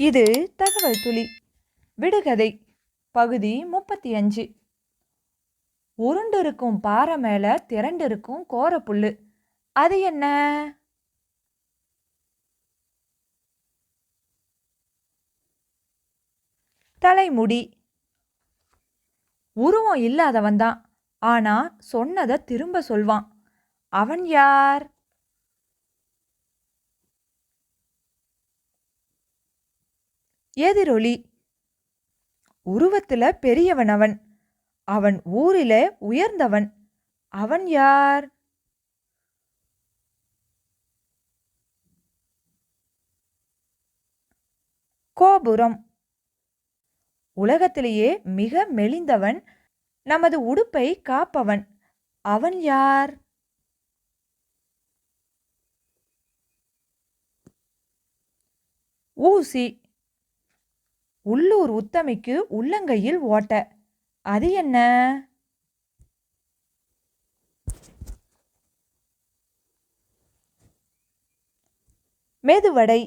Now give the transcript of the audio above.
இது தகவல் துளி. விடுகதை பகுதி முப்பத்தி அஞ்சு உருண்டிருக்கும் பாறை மேல திரண்டிருக்கும் கோரப்புல்லு. அது என்ன? தலைமுடி. உருவம் இல்லாதவன் தான் ஆனா சொன்னதை திரும்ப சொல்வான். அவன் யார்? எதிரொலி. உருவத்துல பெரியவன் அவன் அவன் ஊரிலே உயர்ந்தவன். அவன் யார்? கோபுரம். உலகத்திலேயே மிக மெலிந்தவன். நமது உடுப்பை காப்பவன். அவன் யார்? ஊசி. உள்ளூர் உத்தமிக்கு உள்ளங்கையில் ஓட்ட. அது என்ன? மெதுவடை.